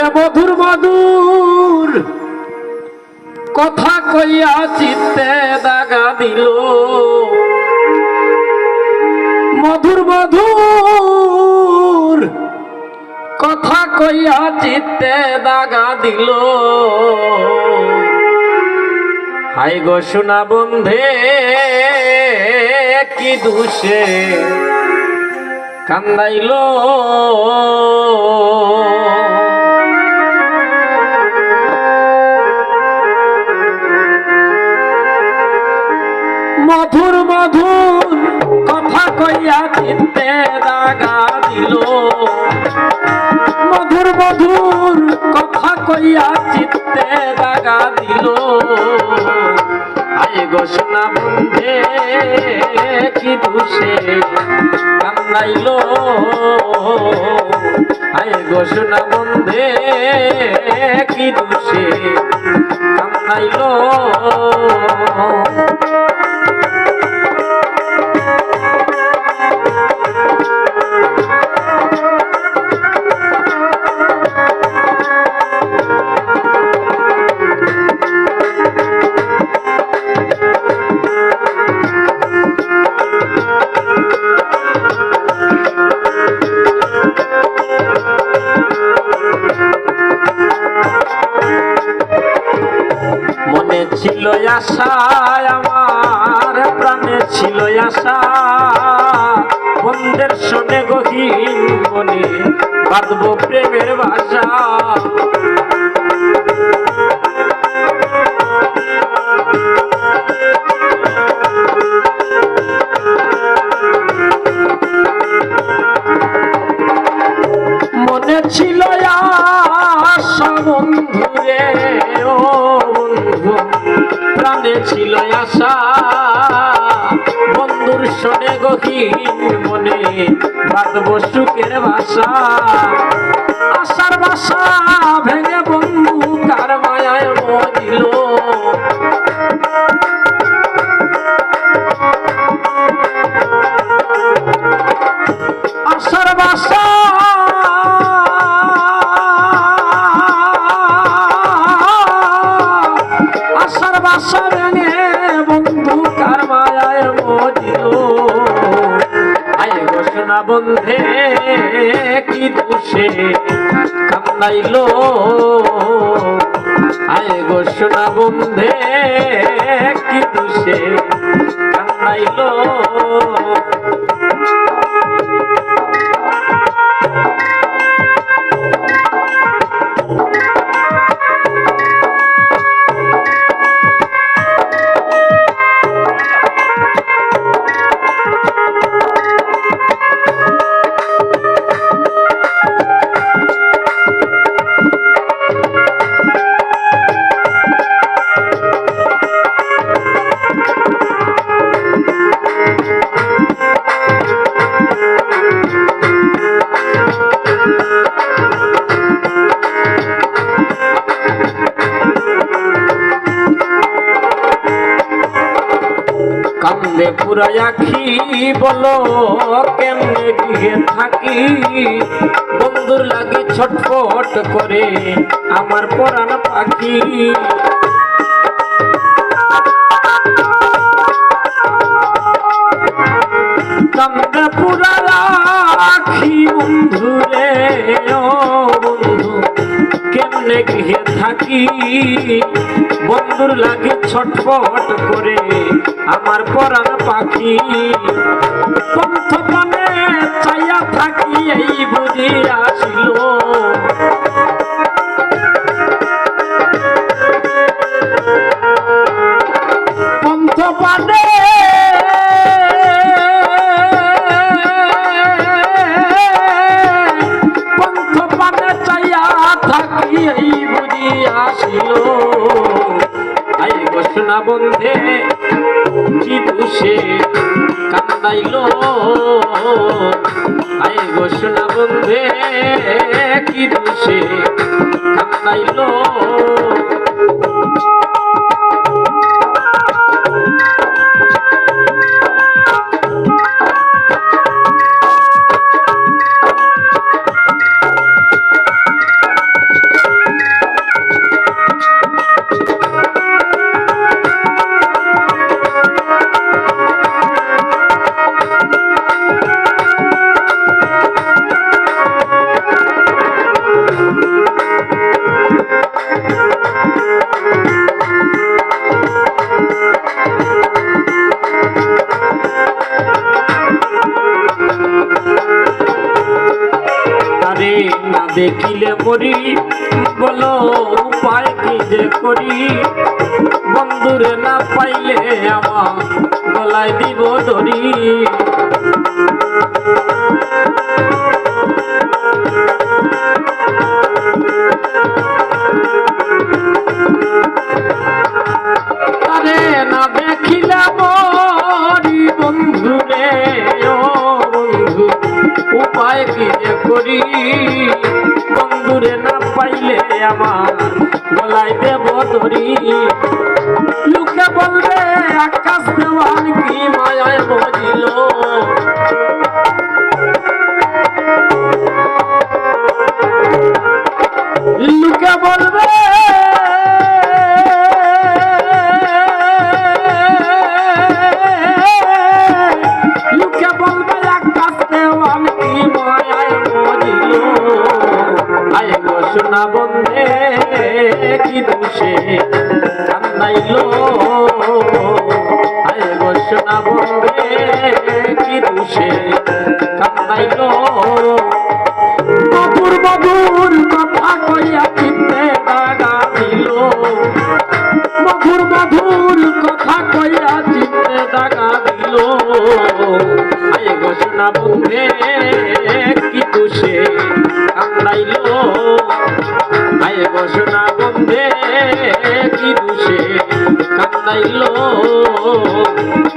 মধুর মধুর কথা কইয়া চিত্তে দাগা দিল। মধুর মধুর কথা কইয়া চিত্তে দাগা দিল। হাই গো সোনা বন্ধে, কি দুষে কান্দাইল। মধুর মধুর কথা কইয়া চিত্তে দাগা দিল। মধুর মধুর কথা কইয়া চিত্তে দাগা দিল। আয় গোসনা বন্ধে, কি দুষে কান্দাইল আয় গোসনা বন্ধে, কি দুষে কান্দাইল ছিল আশা আমার প্রাণে ছিল আশা। বন্ধের শোনে গহীন মনে বাঁধব প্রেমের ভাষা। ছিল আশা। বন্ধুর শোনে গহীন মনে বাঁধব সুখের ভাষা আশার ভাষা আশার বন্ধু কার মায়ায় মজিল। আয় ঘোষণা বন্ধে, কি দোষে কান্দাইল আয় ঘোষণা বন্ধে, কি দোষে কান্দাইল কান্দে পুরাই আখি বলো কেমনে গিয়ে থাকি? বন্ধুর লাগি ছটফট করে আমার পরাণ পাখি। কান্দে পুরাই আখি ও বন্ধু, কেমনে গিয়ে থাকি? বন্ধুর লাগে ছটফট করে আমার পরাণ পাখি। পন্থ পানে চাইয়া থাকি এই বুঝি দোষে কান্দাইল। আই ঘোষণা বন্ধে কি দোষে কান্দাইল। দেখিলে মরি বলো উপায় কি যে করি? বন্ধুরে না পাইলে আমার গলায় দিব ধরি বন্ধুরে, ও বন্ধু, উপায় কি করি? আমার গলায় দেব ধরি। বন্ধে কি দোষে কান্দাইলো আয় সোনা বন্ধে কি দোষে কান্দাইলো সোনা বন্ধে কি দোষে কান্দাইল?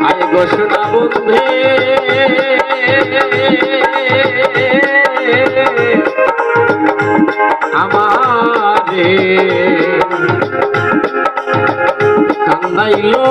আয় ঘোষণা বন্ধে। আমারে কান্দাইলো।